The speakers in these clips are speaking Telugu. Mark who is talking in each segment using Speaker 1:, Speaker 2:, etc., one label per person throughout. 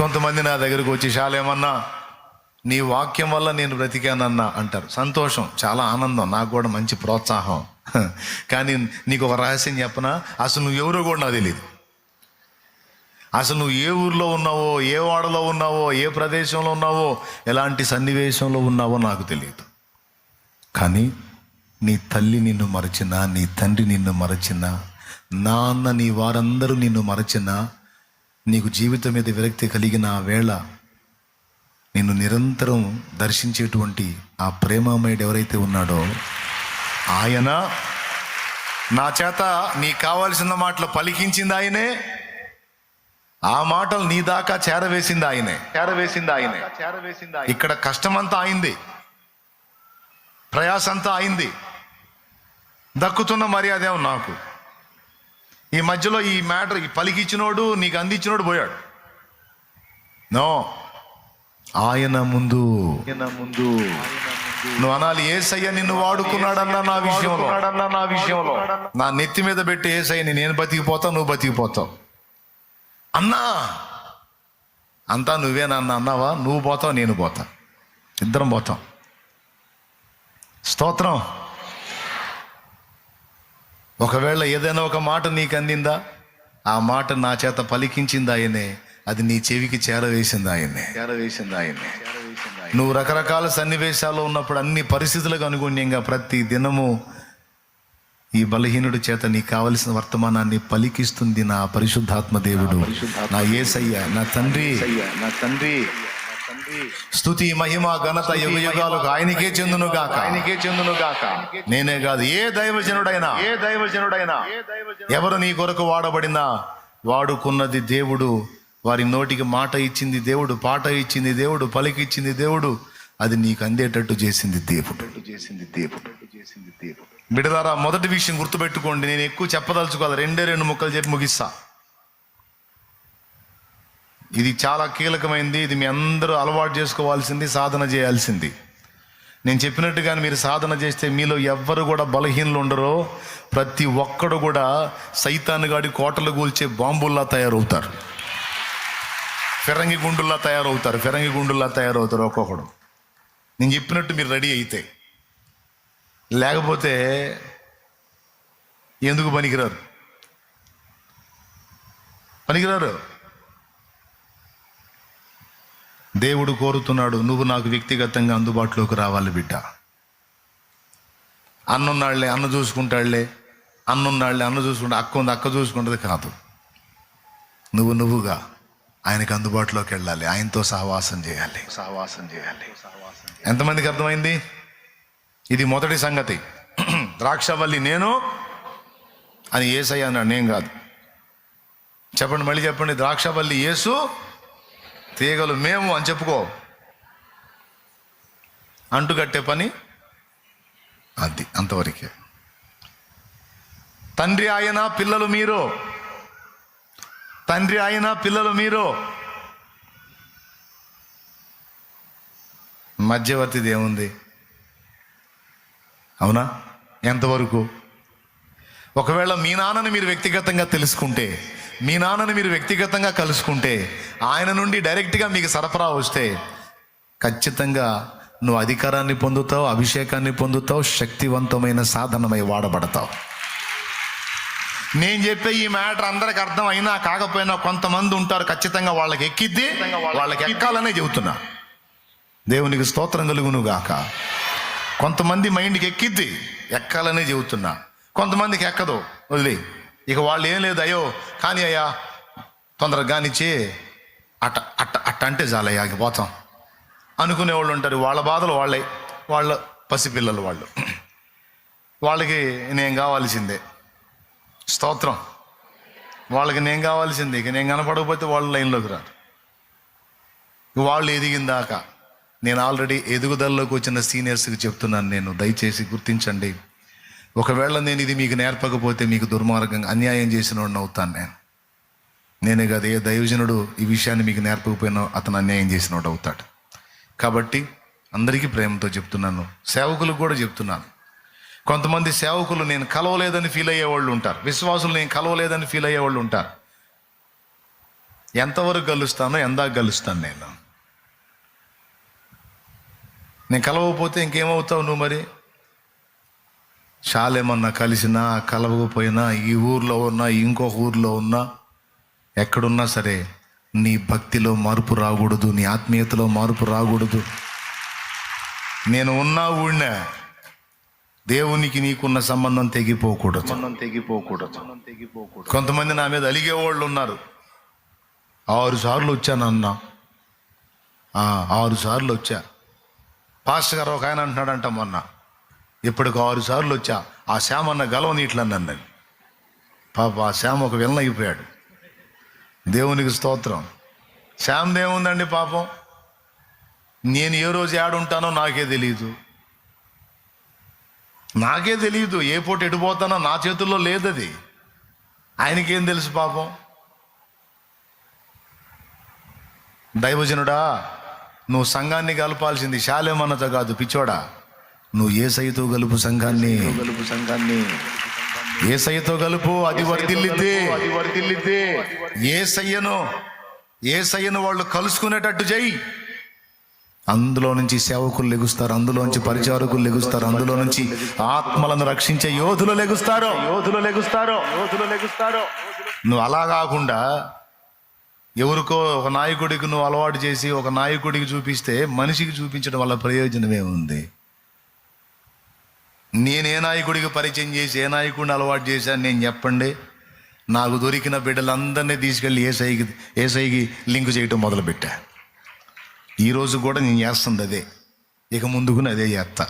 Speaker 1: కొంతమంది నా దగ్గరకు వచ్చి శాలేమన్నా నీ వాక్యం వల్ల నేను బ్రతికానన్నా అంటారు. సంతోషం చాలా ఆనందం నాకు కూడా మంచి ప్రోత్సాహం. కానీ నీకు ఒక రహస్యం చెప్పనా? అసలు నువ్వు ఎవరో కూడా నాకు తెలియదు అసలు నువ్వు ఏ ఊర్లో ఉన్నావో ఏ వాడలో ఉన్నావో ఏ ప్రదేశంలో ఉన్నావో ఎలాంటి సన్నివేశంలో ఉన్నావో నాకు తెలియదు కానీ నీ తల్లి నిన్ను మరచినా నీ తండ్రి నిన్ను మరచినా నాన్న నీ వారందరూ నిన్ను మరచినా నీకు జీవితం మీద విరక్తి కలిగిన ఆ వేళ నిన్ను నిరంతరం దర్శించేటువంటి ఆ ప్రేమమయుడు ఎవరైతే ఉన్నాడో ఆయన నా చేత నీ కావాల్సిన మాటలు పలికించింది ఆయనే. ఆ మాటలు నీ దాకా చేరవేసింది ఆయనే. చేరవేసింది ఆయనే. చేరవేసింది ఇక్కడ కష్టమంతా అయింది. ప్రయాసంతా అయింది. దక్కుతున్న మర్యాద ఏమో నాకు. ఈ మధ్యలో ఈ మ్యాటర్ ఈ పలికిచ్చినోడు నీకు అందించినోడు పోయాడు. నో. ఆయన ముందు. ముందు. నువ్వు అనాలి ఏసయ్య నిన్ను వాడుకున్నాడన్నా నా విషయంలో. నా విషయంలో. నా నెత్తి మీద పెట్టి ఏసయ్యని నేను బతికిపోతావు నువ్వు బతికిపోతావు. అన్నా! అంతా నువ్వేనా అన్న అన్నావా? నువ్వు పోతావు నేను పోతా. ఇద్దరం పోతాం. స్తోత్రం. ఒకవేళ ఏదైనా ఒక మాట నీకు అందిందా? ఆ మాట నా చేత పలికించింది ఆయనే. అది నీ చెవికి చేరవేసింది ఆయనే. చేరవేసింది ఆయనే. నువ్వు రకరకాల సన్నివేశాల్లో ఉన్నప్పుడు అన్ని పరిస్థితులకు అనుగుణ్యంగా ప్రతి దినము ఈ బలహీనుడి చేత నీకు కావలసిన వర్తమానాన్ని పలికిస్తుంది నా పరిశుద్ధాత్మ దేవుడు. నా ఏసయ్య నా తండ్రి. నా తండ్రి. స్తుతి మహిమ ఘనత యుగ యుగాలకు ఆయనకే చెందును గాక ఆయనకే చెందును గాక నేనే కాదు ఏ దైవజనుడైనా. ఏ దైవజనుడైనా. ఎవరు నీ కొరకు వాడబడినా వాడుకున్నది దేవుడు. వారి నోటికి మాట ఇచ్చింది దేవుడు పాట ఇచ్చింది దేవుడు పలికిచ్చింది దేవుడు. అది నీకు అందేటట్టు చేసింది దేవుడు. చేసింది దేవుడు. చేసింది దేవుడు. బిడదారా మొదటి విషయం గుర్తుపెట్టుకోండి. నేను ఎక్కువ చెప్పదలుచుకోవాలి. రెండే రెండు ముక్కలు చెప్పి ముగిస్తా. ఇది చాలా కీలకమైంది. ఇది మీ అందరూ అలవాటు చేసుకోవాల్సింది సాధన చేయాల్సింది. నేను చెప్పినట్టుగా మీరు సాధన చేస్తే మీలో ఎవ్వరు కూడా బలహీనలు ఉండరో. ప్రతి ఒక్కడు కూడా సైతాన్ గాడి కోటలు కూల్చే బాంబుల్లా తయారవుతారు. ఫిరంగి గుండుల్లా తయారవుతారు. ఫిరంగి గుండుల్లా తయారవుతారు ఒక్కొక్కడు. నేను చెప్పినట్టు మీరు రెడీ అయితే. లేకపోతే ఎందుకు పనికిరారు? పనికిరారు? దేవుడు కోరుతున్నాడు నువ్వు నాకు వ్యక్తిగతంగా అందుబాటులోకి రావాలి బిడ్డ. అన్నున్నాళ్ళే అన్న చూసుకుంటాళ్ళే అన్నున్నాళ్ళే అన్న చూసుకుంటా అక్క ఉంది అక్క చూసుకుంటుంది కాదు. నువ్వు నువ్వుగా ఆయనకు అందుబాటులోకి వెళ్ళాలి ఆయనతో సహవాసం చేయాలి. సహవాసం చేయాలి. ఎంతమందికి అర్థమైంది? ఇది మొదటి సంగతి. ద్రాక్షవల్లి నేను అని ఏసయ్య అన్నాడు నేను కాదు. చెప్పండి మళ్ళీ చెప్పండి ద్రాక్షవల్లి యేసు తీగలు మేము అని చెప్పుకో. అంటుకట్టే పని అది అంతవరకే. తండ్రి ఆయన పిల్లలు మీరు. తండ్రి ఆయన పిల్లలు మీరు. మధ్యవర్తిది ఏముంది? అవునా? ఎంతవరకు? ఒకవేళ మీ నాన్నని మీరు వ్యక్తిగతంగా తెలుసుకుంటే మీ నాన్నని మీరు వ్యక్తిగతంగా కలుసుకుంటే ఆయన నుండి డైరెక్ట్గా మీకు సరఫరా వస్తే ఖచ్చితంగా నువ్వు అధికారాన్ని పొందుతావు అభిషేకాన్ని పొందుతావు శక్తివంతమైన సాధనమై వాడబడతావు. నేను చెప్పే ఈ మ్యాటర్ అందరికి అర్థం అయినా కాకపోయినా కొంతమంది ఉంటారు ఖచ్చితంగా వాళ్ళకి ఎక్కిద్ది వాళ్ళకి ఎక్కాలనే చెబుతున్నా. దేవునికి స్తోత్రం కలుగును గాక. కొంతమంది మైండ్కి ఎక్కిద్ది ఎక్కాలనే చెబుతున్నా. కొంతమందికి ఎక్కదు వదిలే. ఇక వాళ్ళు ఏం లేదు అయ్యో కానీ అయ్యా తొందరగా కానిచ్చి అట్ట అట్ట అట్ట అంటే చాలయ్యా ఇక పోతాం. అనుకునే వాళ్ళు ఉంటారు వాళ్ళ బాధలు వాళ్ళే వాళ్ళ పసిపిల్లలు వాళ్ళు. వాళ్ళకి నేను కావాల్సిందే. స్తోత్రం. వాళ్ళకి నేను కావాల్సిందే ఇక నేను కనపడకపోతే వాళ్ళు లైన్లోకి రారు. వాళ్ళు ఎదిగిందాక నేను ఆల్రెడీ ఎదుగుదలలోకి వచ్చిన సీనియర్స్కి చెప్తున్నాను నేను దయచేసి గుర్తించండి. ఒకవేళ నేను ఇది మీకు నేర్పకపోతే మీకు దుర్మార్గంగా అన్యాయం చేసిన వాడిని అవుతాను నేను. నేనే కాదు ఏ దైవజనుడు ఈ విషయాన్ని మీకు నేర్పకపోయినా అతను అన్యాయం చేసిన వాడు అవుతాడు. కాబట్టి అందరికీ ప్రేమతో చెప్తున్నాను సేవకులకు కూడా చెప్తున్నాను. కొంతమంది సేవకులు నేను కలవలేదని ఫీల్ అయ్యే వాళ్ళు ఉంటారు. విశ్వాసులు నేను కలవలేదని ఫీల్ అయ్యే వాళ్ళు ఉంటారు. ఎంతవరకు కలుస్తానో ఎందాక కలుస్తాను నేను. నేను కలవకపోతే ఇంకేమవుతావు నువ్వు మరి? చాలేమన్నా కలిసినా కలవకపోయినా ఈ ఊర్లో ఉన్నా ఇంకొక ఊర్లో ఉన్నా ఎక్కడున్నా సరే నీ భక్తిలో మార్పు రాకూడదు నీ ఆత్మీయతలో మార్పు రాకూడదు. నేను ఉన్నా ఊడినా దేవునికి నీకున్న సంబంధం తెగిపోకూడదు. సంబంధం తెగిపోకూడదు. తెగిపోకూడదు కొంతమంది నా మీద అలిగే వాళ్ళు ఉన్నారు. ఆరు సార్లు వచ్చానన్నా ఆరు సార్లు వచ్చా. పాస్టర్ గారు ఒక ఆయన అంటున్నాడంట మొన్న. ఇప్పటికి ఆరు సార్లు వచ్చా ఆ శ్యామ అన్న గలవ అన్నది పాప ఆ శ్యామ ఒక విలన దేవునికి స్తోత్రం. శ్యామ్ దేవుందండి పాపం? నేను ఏ రోజు ఏడుంటానో నాకే తెలియదు నాకే తెలియదు ఏ పూట ఎడిపోతానో నా చేతుల్లో లేదది. ఆయనకేం తెలుసు పాపం? దైవజనుడా నువ్వు సంఘాన్ని కలపాల్సింది శాలేమన్నతో కాదు పిచ్చోడా? నువ్వు ఏ సైతో గలుపు సంఘాన్ని. గలుపు సంఘాన్ని. ఏ సయ్యతో గలుపు అది వర్దిల్లితే అది వర్దిల్లితే ఏ సయ్యను ఏ సయ్యను వాళ్ళు కలుసుకునేటట్టు చెయ్యి అందులో నుంచి సేవకులు లెగుస్తారు అందులో నుంచి పరిచారకులు లెగుస్తారు అందులో నుంచి ఆత్మలను రక్షించే యోధులు లెగుస్తారు. యోధులు లెగుస్తారు యోధులు లెగుస్తారు. నువ్వు అలా కాకుండా ఎవరికో ఒక నాయకుడికి నువ్వు అలవాటు చేసి ఒక నాయకుడికి చూపిస్తే మనిషికి చూపించడం వల్ల ప్రయోజనమే ఉంది. నేను ఏ నాయకుడికి పరిచయం చేసి ఏ నాయకుడిని అలవాటు చేశాను నేను చెప్పండి. నాకు దొరికిన బిడ్డలందరినీ తీసుకెళ్ళి ఏసైకి ఏసైకి లింక్ చేయటం మొదలుపెట్టా. ఈరోజు కూడా నేను చేస్తుంది అదే. ఇక ముందుకు అదే చేస్తా.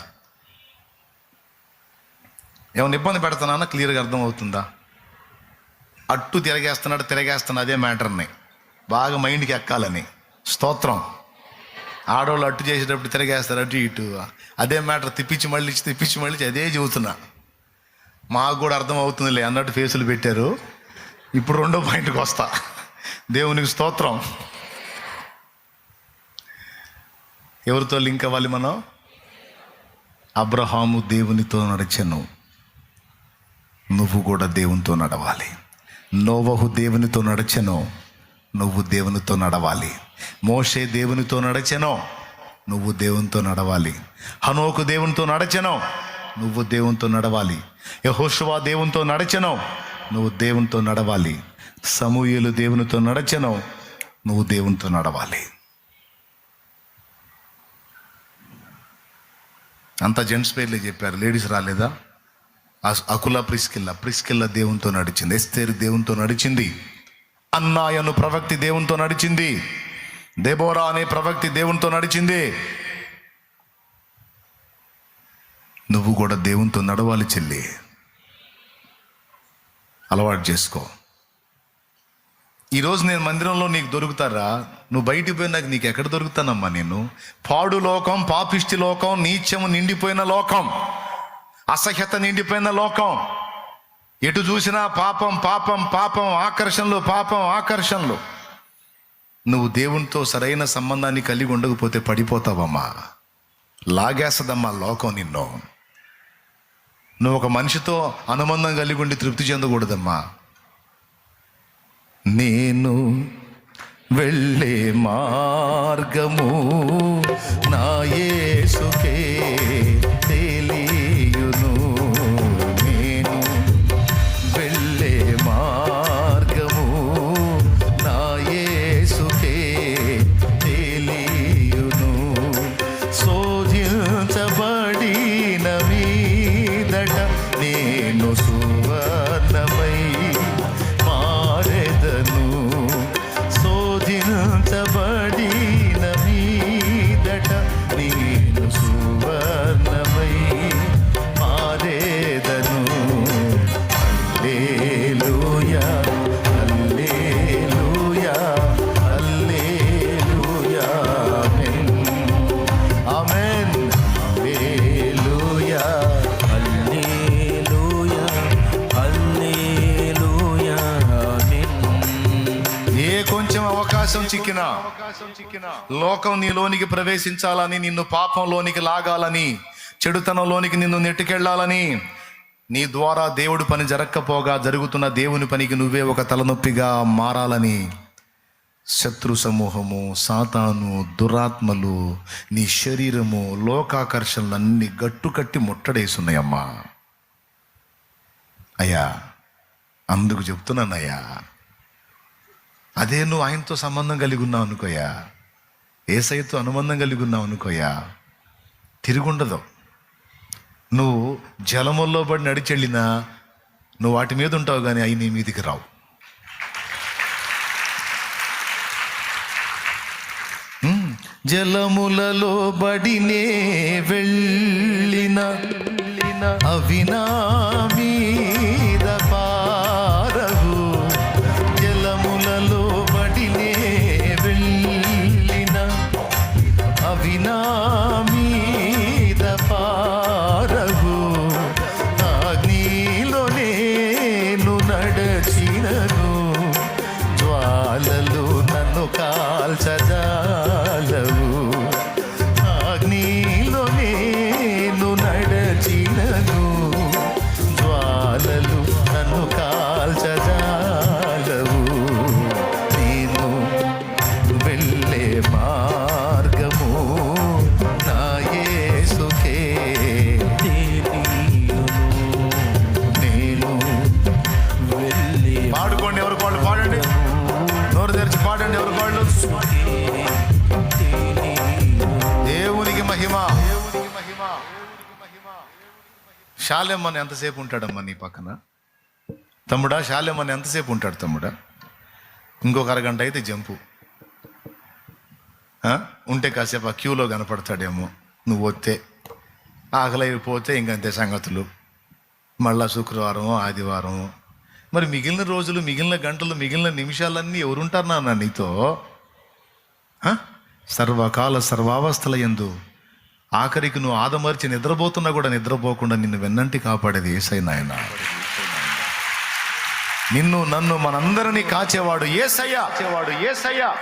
Speaker 1: ఏమైనా ఇబ్బంది పెడుతున్నానా క్లియర్గా అర్థమవుతుందా? అట్టు తిరగేస్తున్నాడు తిరగేస్తున్నా అదే మ్యాటర్ని. బాగా మైండ్కి ఎక్కాలని. స్తోత్రం. ఆడవాళ్ళు అట్టు చేసేటప్పుడు తిరగేస్తారు అటు ఇటు. అదే మ్యాటర్ తిప్పించి మళ్ళీ తిప్పించి మళ్ళీ అదే చెబుతున్నా. మాకు కూడా అర్థం అవుతుందిలే అన్నట్టు ఫేసులు పెట్టారు. ఇప్పుడు రెండో పాయింట్కి వస్తా. దేవునికి స్తోత్రం. ఎవరితో లింక్ అవ్వాలి మనం? అబ్రహాము దేవునితో నడిచను. నువ్వు కూడా దేవునితో నడవాలి. నోవహు దేవునితో నడిచను. నువ్వు దేవునితో నడవాలి. మోషే దేవునితో నడచెనో? నువ్వు దేవునితో నడవాలి. హనోకు దేవునితో నడచెనో? నువ్వు దేవునితో నడవాలి. యహోషువా దేవునితో నడచెనో? నువ్వు దేవునితో నడవాలి. సమూహలు దేవునితో నడచెనో? నువ్వు దేవునితో నడవాలి. అంతా జెంట్స్ పేర్లే చెప్పారు. లేడీస్ రాలేదా? అస్- అకుల ప్రిస్కిల్ల. ప్రిస్కిల్ల దేవునితో నడిచింది. ఎస్తేరు దేవునితో నడిచింది. అన్నాయను ప్రవక్తి దేవునితో నడిచింది. దేబోరా అనే ప్రవక్తి దేవునితో నడిచింది. నువ్వు కూడా దేవునితో నడవాలి చెల్లి. అలవాటు చేసుకో. ఈరోజు నేను మందిరంలో నీకు దొరుకుతారా? నువ్వు బయటికి పోయినాక నీకు ఎక్కడ దొరుకుతానమ్మా నేను? పాడు లోకం పాపిష్టి లోకం నీచము నిండిపోయిన లోకం అసహ్యత నిండిపోయిన లోకం. ఎటు చూసినా పాపం పాపం పాపం ఆకర్షణలు పాపం ఆకర్షణలు. నువ్వు దేవునితో సరైన సంబంధాన్ని కలిగి ఉండకపోతే పడిపోతావమ్మా. లాగేస్తుందమ్మా లోకం నిన్ను. నువ్వు ఒక మనిషితో అనుబంధం కలిగి ఉండి తృప్తి చెందకూడదమ్మా. నేను వెళ్ళే మార్గము నా యేసుకే. లోకం నీలోనికి ప్రవేశించాలని నిన్ను పాపంలోనికి లాగాలని చెడుతనంలోనికి నిన్ను నెట్టుకెళ్ళాలని నీ ద్వారా దేవుడు పని జరక్కపోగా జరుగుతున్న దేవుని పనికి నువ్వే ఒక తలనొప్పిగా మారాలని. శత్రు సమూహము సాతాను దురాత్మలు నీ శరీరము లోకాకర్షణలన్నీ గట్టు కట్టి ముట్టడేసున్నాయమ్మా. అయ్యా అందుకు చెప్తున్నానయ్యా. అదే నువ్వు ఆయనతో సంబంధం కలిగి ఉన్నావు అనుకోయా? ఏసైతో అనుబంధం కలిగి ఉన్నావు అనుకోయా? తిరుగుండదు. నువ్వు జలముల్లో పడి నడిచెళ్ళినా నువ్వు వాటి మీద ఉంటావు కానీ అవి నీ మీదికి రావు. జలములలో బడినే వెళ్ళిన అవినామీ శాలెమ్మని ఎంతసేపు ఉంటాడమ్మా నీ పక్కన? తమ్ముడా శాలెమ్మని ఎంతసేపు ఉంటాడు తమ్ముడా? ఇంకొక అరగంట అయితే జంపు. ఉంటే కాసేపు ఆ క్యూలో కనపడతాడేమో. నువ్వు వస్తే ఆకలి అయిపోతే ఇంకంతే సంగతులు. మళ్ళా శుక్రవారం ఆదివారం మరి మిగిలిన రోజులు మిగిలిన గంటలు మిగిలిన నిమిషాలన్నీ ఎవరుంటారు నాన్న నీతో? సర్వకాల సర్వావస్థల ఎందు ఆఖరికి నువ్వు ఆదమర్చి నిద్రపోతున్నా కూడా నిద్రపోకుండా నిన్ను వెన్నంటి కాపాడేది ఏసై నాయన. నిన్ను నన్ను మనందరినీ కాచేవాడు ఏసయ్యా. కాచేవాడు ఏసయ్యా.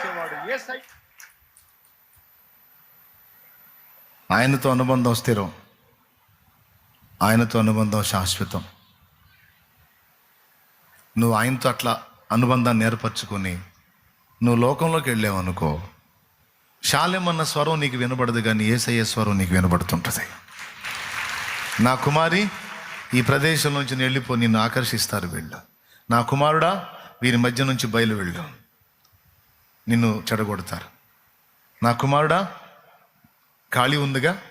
Speaker 1: ఆయనతో అనుబంధం స్థిరం. ఆయనతో అనుబంధం శాశ్వతం. నువ్వు ఆయనతో అట్లా అనుబంధాన్ని ఏర్పరచుకొని నువ్వు లోకంలోకి వెళ్ళావు అనుకో శాలెమన్న స్వరం నీకు వినబడదు కానీ ఏసయ్య స్వరం నీకు వినబడుతుంటుంది. నా కుమారి ఈ ప్రదేశం నుంచి నేను వెళ్ళిపో నిన్ను ఆకర్షిస్తారు వీళ్ళు. నా కుమారుడా వీరి మధ్య నుంచి బయలు వెళ్ళు నిన్ను చెడగొడతారు. నా కుమారుడా ఖాళీ ఉందిగా?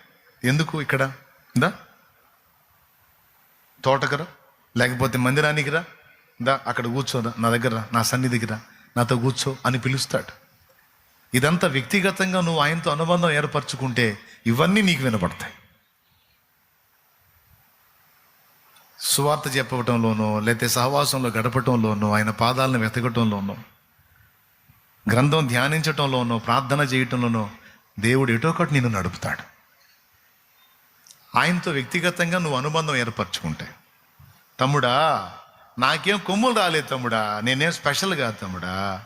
Speaker 1: ఎందుకు ఇక్కడ? దా. తోటకరా? లేకపోతే మందిరానికి రా? దా అక్కడ కూర్చోరా నా దగ్గర నా సన్నిధికి రా. నాతో కూర్చో అని పిలుస్తాడు. ఇదంతా వ్యక్తిగతంగా నువ్వు ఆయనతో అనుబంధం ఏర్పరచుకుంటే ఇవన్నీ నీకు వినపడతాయి సువార్త చెప్పటంలోనో లేకపోతే సహవాసంలో గడపటంలోనో ఆయన పాదాలను వెతకటంలోనో గ్రంథం ధ్యానించటంలోనో ప్రార్థన చేయటంలోనో దేవుడు ఎటో ఒకటి నిన్ను నడుపుతాడు. ఆయనతో వ్యక్తిగతంగా నువ్వు అనుబంధం ఏర్పరచుకుంటే తమ్ముడా నాకేం కొమ్ములు రాలేదు తమ్ముడా నేనేం స్పెషల్ కాదు తమ్ముడా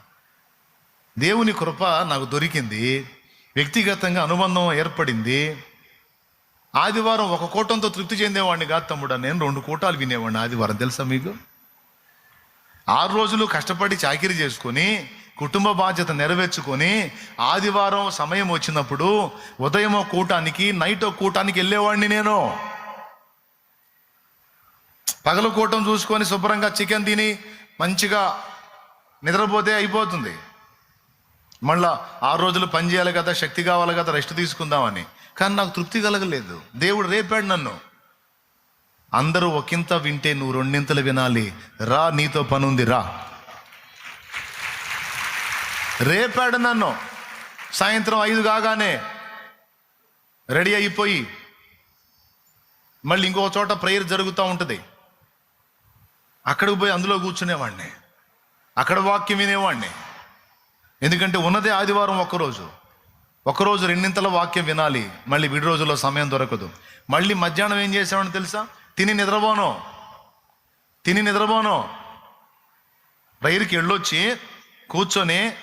Speaker 1: దేవుని కృప నాకు దొరికింది. వ్యక్తిగతంగా అనుబంధం ఏర్పడింది. ఆదివారం ఒక కూటంతో తృప్తి చెందేవాడిని కాదు తమ్ముడా. నేను రెండు కూటాలు వినేవాడిని ఆదివారం. తెలుసా మీకు? ఆరు రోజులు కష్టపడి చాకిరీ చేసుకొని కుటుంబ బాధ్యత నెరవేర్చుకొని ఆదివారం సమయం వచ్చినప్పుడు ఉదయం కూటానికి నైట్ కూటానికి వెళ్ళేవాడిని నేను. పగల కూటం చూసుకొని శుభ్రంగా చికెన్ తిని మంచిగా నిద్రపోతే అయిపోతుంది. మళ్ళా ఆరు రోజులు పని చేయాలి కదా శక్తి కావాలి కదా రెస్ట్ తీసుకుందామని. కానీ నాకు తృప్తి కలగలేదు. దేవుడు రేపాడు నన్ను. అందరూ ఒకంత వింటే నువ్వు రెండింతలు వినాలి. రా నీతో పనుంది రా. రేపాడు నన్ను. సాయంత్రం ఐదు కాగానే రెడీ అయిపోయి మళ్ళీ ఇంకో చోట ప్రేయర్ జరుగుతూ ఉంటుంది. అక్కడికి పోయి అందులో కూర్చునేవాడిని. అక్కడ వాక్యం వినేవాడిని. ఎందుకంటే ఉన్నదే ఆదివారం ఒక్కరోజు ఒకరోజు రెండింతల వాక్యం వినాలి. మళ్ళీ విడి రోజుల్లో సమయం దొరకదు. మళ్ళీ మధ్యాహ్నం ఏం చేసామని తెలుసా? తిని నిద్రపోను. తిని నిద్రపోను. రైలుకి వెళ్ళొచ్చి కూర్చొని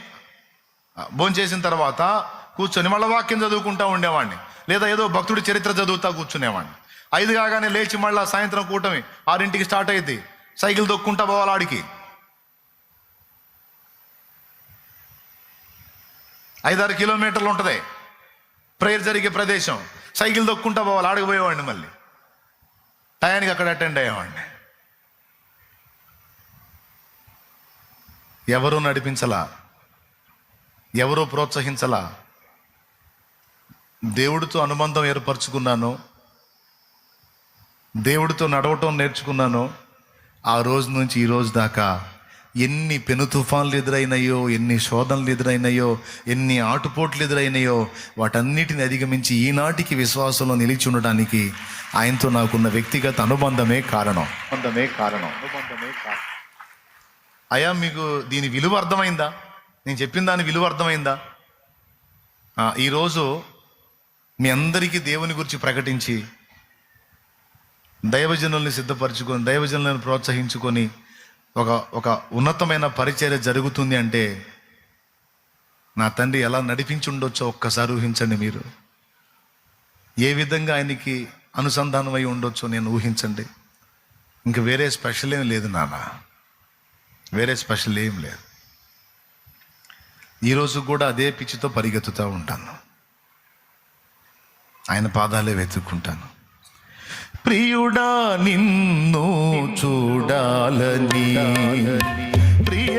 Speaker 1: భోంచేసిన తర్వాత కూర్చొని మళ్ళీ వాక్యం చదువుకుంటా ఉండేవాడిని. లేదా ఏదో భక్తుడి చరిత్ర చదువుతా కూర్చునేవాడిని. ఐదు కాగానే లేచి మళ్ళీ సాయంత్రం కూటమి ఆరింటికి స్టార్ట్ అయింది సైకిల్ దొక్కుంటా పోవాలి ఆడికి. ఐదారు కిలోమీటర్లు ఉంటుంది. ప్రేయర్ జరిగే ప్రదేశం. సైకిల్ దొక్కుంటా పోవాలి ఆడకపోయేవాడిని మళ్ళీ. టయానికి అక్కడ అటెండ్ అయ్యేవాడిని. ఎవరూ నడిపించలా? ఎవరూ ప్రోత్సహించలా? దేవుడితో అనుబంధం ఏర్పరచుకున్నాను. దేవుడితో నడవటం నేర్చుకున్నాను. ఆ రోజు నుంచి ఈ రోజు దాకా ఎన్ని పెను తుఫాన్లు ఎదురైనాయో ఎన్ని శోధనలు ఎదురైనాయో ఎన్ని ఆటుపోట్లు ఎదురైనాయో వాటన్నిటిని అధిగమించి ఈనాటికి విశ్వాసంలో నిలిచి ఉండడానికి ఆయనతో నాకున్న వ్యక్తిగత అనుబంధమే కారణం. అనుబంధమే కారణం. అనుబంధమే కారణం. అయ్యా మీకు దీని విలువ అర్థమైందా? నేను చెప్పిన దాని విలువ అర్థమైందా? ఈరోజు మీ అందరికీ దేవుని గురించి ప్రకటించి దైవజనుల్ని సిద్ధపరచుకొని దైవజనులను ప్రోత్సహించుకొని ఒక ఒక ఉన్నతమైన పరిచర్య జరుగుతుంది అంటే నా తండ్రి ఎలా నడిపించుండొచ్చో ఒక్కసారి ఊహించండి మీరు. ఏ విధంగా ఆయనకి అనుసంధానమై ఉండొచ్చో నేను ఊహించండి. ఇంక వేరే స్పెషల్ ఏం లేదు నాన్న. వేరే స్పెషల్ ఏం లేదు. ఈరోజు కూడా అదే పిచ్చితో పరిగెత్తుతూ ఉంటాను. ఆయన పాదాలే వెతుక్కుంటాను. ప్రియుడా నిన్ను చూడాలని ప్రియ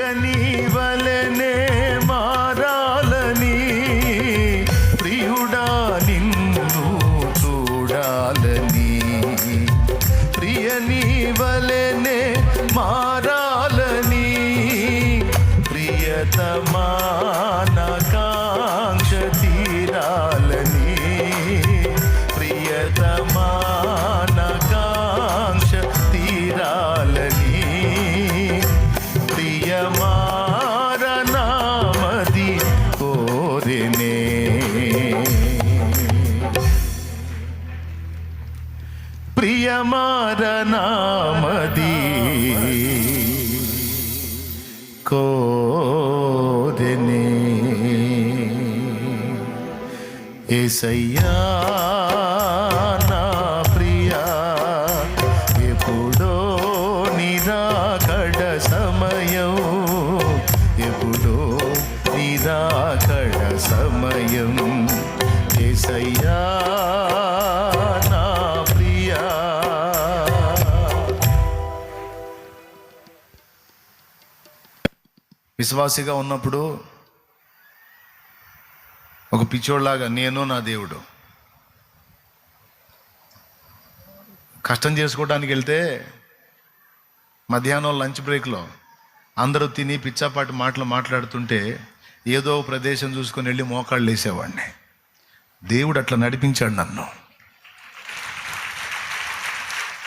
Speaker 1: వలనే ఏసయ్యా నా ప్రియా ఎప్పుడో నిరాకడ సమయం ఎప్పుడో నిరాకడ సమయం. ఏసయ్యా నా ప్రియా. విశ్వాసిగా ఉన్నప్పుడు పిచ్చోళ్ళలాగా నేను నా దేవుడు. కష్టం చేసుకోవడానికి వెళ్తే మధ్యాహ్నం లంచ్ బ్రేక్లో అందరూ తిని పిచ్చాపాటి మాటలు మాట్లాడుతుంటే ఏదో ప్రదేశం చూసుకొని వెళ్ళి మోకాళ్ళు వేసేవాడిని దేవుడు అట్లా నడిపించాడు నన్ను.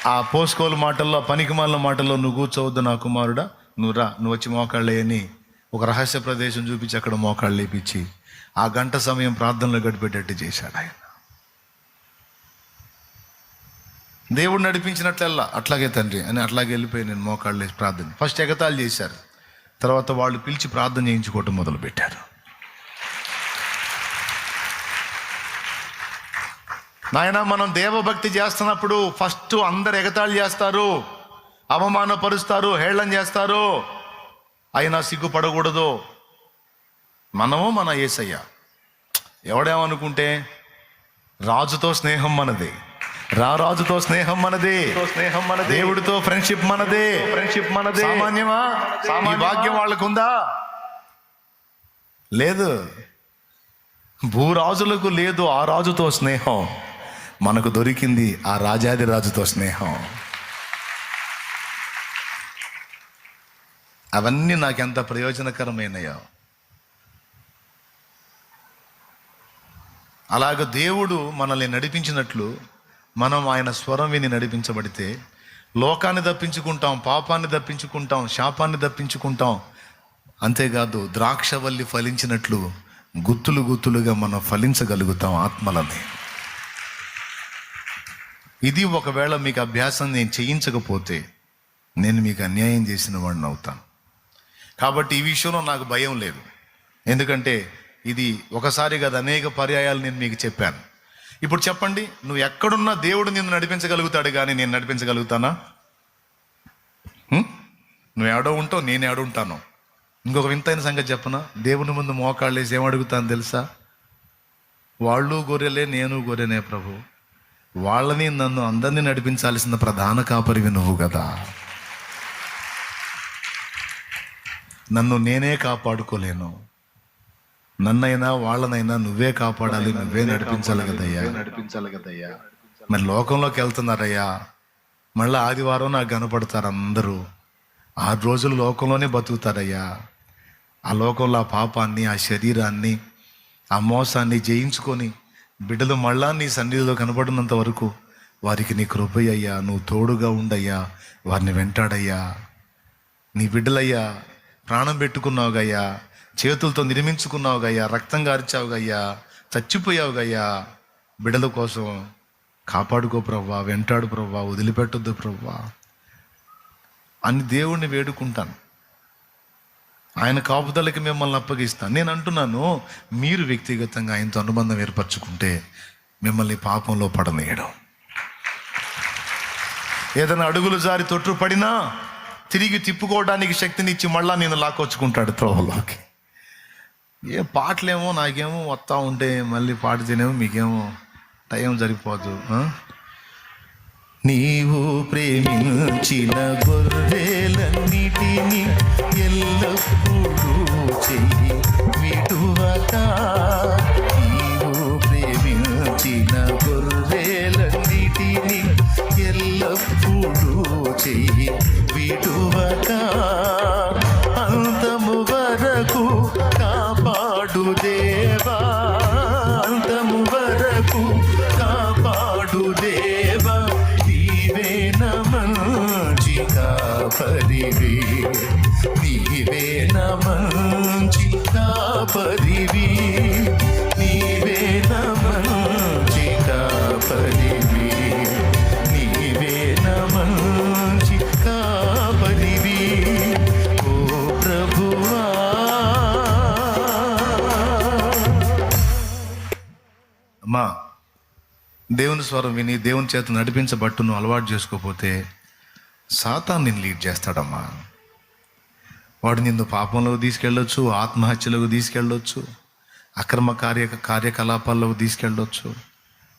Speaker 1: ఆ పోస్కోలు మాటల్లో పనికిమాల మాటల్లో నువ్వు కూర్చోవద్దు నా కుమారుడా నువ్వు రా నువ్వు వచ్చి మోకాళ్ళేయని ఒక రహస్య ప్రదేశం చూపించి అక్కడ మోకాళ్ళు లేపించి ఆ గంట సమయం ప్రార్థనలో గడిపేటట్టు చేశాడు ఆయన. దేవుడు నడిపించినట్లల్లా అట్లాగే తండ్రి అని అట్లాగే వెళ్ళిపోయి నేను మోకాళ్ళు వేసి ప్రార్థన ఫస్ట్ ఎగతాళి చేశారు. తర్వాత వాళ్ళు పిలిచి ప్రార్థన చేయించుకోవటం మొదలుపెట్టారు. నాయన మనం దేవభక్తి చేస్తున్నప్పుడు ఫస్ట్ అందరు ఎగతాళి చేస్తారు అవమానపరుస్తారు హేళన చేస్తారు. అయినా సిగ్గుపడకూడదు. మనము మన ఏసయ్య. ఎవడేమనుకుంటే రాజుతో స్నేహం మనది. రా రాజుతో స్నేహం మనది. స్నేహం మన దేవుడితో ఫ్రెండ్షిప్ మనదే. ఫ్రెండ్షిప్ మనదే సామాన్యమా? ఈ భాగ్యం వాళ్ళకుందా? లేదు. భూరాజులకు లేదు ఆ రాజుతో స్నేహం. మనకు దొరికింది ఆ రాజాది రాజుతో స్నేహం. అవన్నీ నాకెంత ప్రయోజనకరమైనయో. అలాగ దేవుడు మనల్ని నడిపించినట్లు మనం ఆయన స్వరం విని నడిపించబడితే లోకాన్ని దప్పించుకుంటాం పాపాన్ని దప్పించుకుంటాం శాపాన్ని దప్పించుకుంటాం అంతేకాదు ద్రాక్షవల్లి ఫలించినట్లు గుత్తులు గుత్తులుగా మనం ఫలించగలుగుతాం ఆత్మలని. ఇది ఒకవేళ మీకు అభ్యాసం నేను చేయించకపోతే నేను మీకు అన్యాయం చేసిన వాడిని అవుతాను. కాబట్టి ఈ విషయంలో నాకు భయం లేదు. ఎందుకంటే ఇది ఒకసారి కాదు అనేక పర్యాయాలు నేను మీకు చెప్పాను. ఇప్పుడు చెప్పండి నువ్వు ఎక్కడున్నా దేవుడు నిన్ను నడిపించగలుగుతాడు కానీ నేను నడిపించగలుగుతానా? నువ్వు ఏడో ఉంటావు నేను ఏడుంటాను ఇంకొక వింతైన సంగతి చెప్పనా? దేవుని ముందు మోకాళ్ళు వేసి ఏం అడుగుతాను తెలుసా? వాళ్ళు గొర్రెలే నేను గొర్రెనే ప్రభు. వాళ్ళని నన్ను అందరినీ నడిపించాల్సిన ప్రధాన కాపరివి నువ్వు కదా. నన్ను నేనే కాపాడుకోలేను. నన్నైనా వాళ్ళనైనా నువ్వే కాపాడాలి నువ్వే నడిపించాలి కదయ్యా.
Speaker 2: నడిపించాలి కదయ్యా.
Speaker 1: మరి లోకంలోకి వెళ్తున్నారయ్యా. మళ్ళీ ఆదివారం నాకు కనపడతారు అందరూ. ఆరు రోజులు లోకంలోనే బతుకుతారయ్యా. ఆ లోకంలో ఆ పాపాన్ని ఆ శరీరాన్ని ఆ మోసాన్ని జయించుకొని బిడ్డలు మళ్ళా నీ సన్నిధిలో కనపడినంత వరకు వారికి నీ కృపయ్యా నువ్వు తోడుగా ఉండయ్యా వారిని వెంటాడయ్యా. నీ బిడ్డలయ్యా ప్రాణం పెట్టుకున్నావుగయ్యా. చేతులతో నిర్మించుకున్నావు గయ్యా రక్తం గారించావు గయ్యా చచ్చిపోయావు గయ్యా. బిడల కోసం కాపాడుకో ప్రవ్వా వెంటాడు ప్రవ్వా వదిలిపెట్టొద్దు ప్రవ్వా. అని దేవుణ్ణి వేడుకుంటాను. ఆయన కాపుదలకి మిమ్మల్ని అప్పగిస్తాను. నేను అంటున్నాను మీరు వ్యక్తిగతంగా ఆయనతో అనుబంధం ఏర్పరచుకుంటే మిమ్మల్ని పాపంలో పడనీయడం. ఏదైనా అడుగులు జారి తొట్టు పడినా తిరిగి తిప్పుకోవడానికి శక్తినిచ్చి మళ్ళా నేను లాక్కొచ్చుకుంటాడు త్రోహలోకి ఏ పాటలేమో నాకేమో వస్తూ ఉంటే మళ్ళీ పాడితేనేమో మీకేమో టైం జరిగిపోదు నీవు ప్రేమించిన గొర్రెలన్నిటిని ఎల్లప్పుడూ చెయ్యి విడువక. నీవు ప్రేమించిన గొర్రెలన్నిటిని ఎల్లప్పుడూ చెయ్యి విడువక. దేవుని స్వరం విని దేవుని చేత నడిపించబట్టు నువ్వు అలవాటు చేసుకోకపోతే సాతాన్ నిన్ను లీడ్ చేస్తాడమ్మా. వాడు నిన్ను పాపంలోకి తీసుకెళ్ళొచ్చు ఆత్మహత్యలకు తీసుకెళ్ళొచ్చు అక్రమ కార్య కార్యకలాపాల్లోకి తీసుకెళ్ళొచ్చు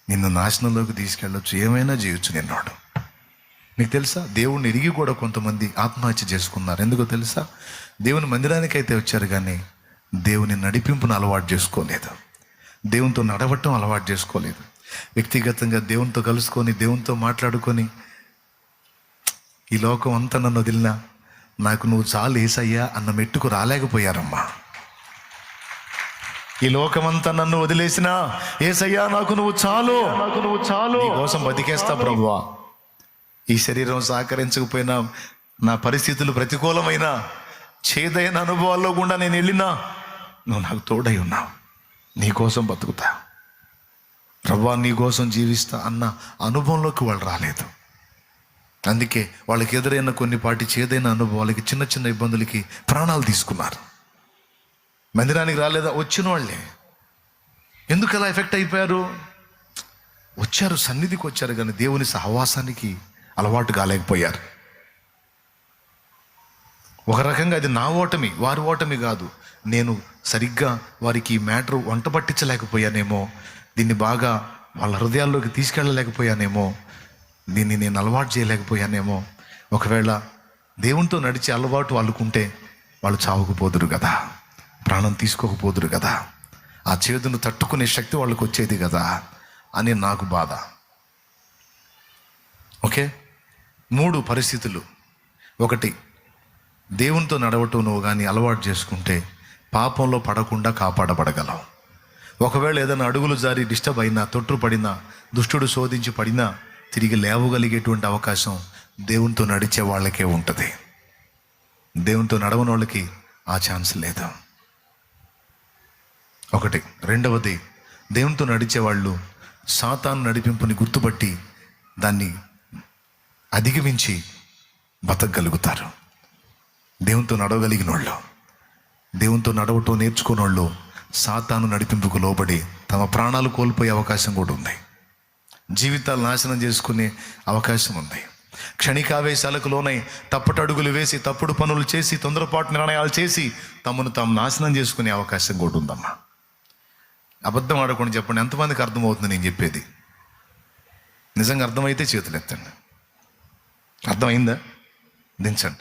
Speaker 1: నిన్ను నాశనంలోకి తీసుకెళ్ళొచ్చు ఏమైనా చేయొచ్చు నిన్నోడు. మీకు తెలుసా? దేవుణ్ణి ఎరిగి కూడా కొంతమంది ఆత్మహత్య చేసుకున్నారు. ఎందుకో తెలుసా? దేవుని మందిరానికి అయితే వచ్చారు కానీ దేవుని నడిపింపును అలవాటు చేసుకోలేదు. దేవునితో నడవటం అలవాటు చేసుకోలేదు. వ్యక్తిగతంగా దేవునితో కలుసుకొని దేవునితో మాట్లాడుకొని ఈ లోకం అంతా నన్ను వదిలినా నాకు నువ్వు చాలు ఏసయ్యా అన్న మెట్టుకు రాలేకపోయారమ్మా. ఈ లోకమంతా నన్ను వదిలేసినా ఏసయ్యా నాకు నువ్వు చాలు. నాకు నువ్వు చాలు కోసం బతికేస్తా ప్రభువా. ఈ శరీరం సహకరించకపోయినా నా పరిస్థితులు ప్రతికూలమైన చేదైన అనుభవాల్లో కూడా నేను వెళ్ళినా నువ్వు నాకు తోడై ఉన్నావు. నీకోసం బతుకుతా. రవ్వా నీ కోసం జీవిస్తా అన్న అనుభవంలోకి వాళ్ళు రాలేదు. అందుకే వాళ్ళకి ఎదురైన కొన్ని పాటి చేదైన అనుభవాలకి చిన్న చిన్న ఇబ్బందులకి ప్రాణాలు తీసుకున్నారు. మందిరానికి రాలేదా? వచ్చిన వాళ్ళే. ఎందుకు అలా ఎఫెక్ట్ అయిపోయారు? వచ్చారు సన్నిధికి వచ్చారు కానీ దేవుని సహవాసానికి అలవాటు కాలేకపోయారు. ఒక రకంగా అది నా ఓటమి వారి ఓటమి కాదు. నేను సరిగ్గా వారికి ఈ మ్యాటర్ వంట పట్టించలేకపోయానేమో దీన్ని బాగా వాళ్ళ హృదయాల్లోకి తీసుకెళ్ళలేకపోయానేమో దీన్ని నేను అలవాటు చేయలేకపోయానేమో ఒకవేళ దేవునితో నడిచే అలవాటు వాళ్ళకుంటే వాళ్ళు చావకపోదురు కదా ప్రాణం తీసుకోకపోదురు కదా ఆ చేదును తట్టుకునే శక్తి వాళ్ళకు వచ్చేది కదా అని నాకు బాధ. ఓకే? మూడు పరిస్థితులు. ఒకటి దేవునితో నడవటం నువ్వు కానీ అలవాటు చేసుకుంటే పాపంలో పడకుండా కాపాడబడగలవు ఒకవేళ ఏదైనా అడుగులు జారి డిస్టర్బ్ అయినా తొట్టు పడినా దుష్టుడు శోధించి పడినా తిరిగి లేవగలిగేటువంటి అవకాశం దేవునితో నడిచే వాళ్ళకే ఉంటుంది. దేవునితో నడవని వాళ్ళకి ఆ ఛాన్స్ లేదు. ఒకటి. రెండవది దేవునితో నడిచే వాళ్ళు సాతాను నడిపింపుని గుర్తుపట్టి దాన్ని అధిగమించి బతకగలుగుతారు. దేవునితో నడవగలిగిన వాళ్ళు దేవునితో నడవటం నేర్చుకున్న వాళ్ళు సాతాను నడిపింపుకు లోబడి తమ ప్రాణాలు కోల్పోయే అవకాశం కూడా ఉంది. జీవితాలు నాశనం చేసుకునే అవకాశం ఉంది. క్షణికావేశాలకు లోనై తప్పటి అడుగులు వేసి తప్పుడు పనులు చేసి తొందరపాటు నిర్ణయాలు చేసి తమను తాము నాశనం చేసుకునే అవకాశం కూడా ఉందమ్మా. అబద్ధం ఆడకుండా చెప్పండి ఎంతమందికి అర్థమవుతుంది నేను చెప్పేది? నిజంగా అర్థమైతే చేతులు ఎత్తండి అర్థమైందా? దించండి.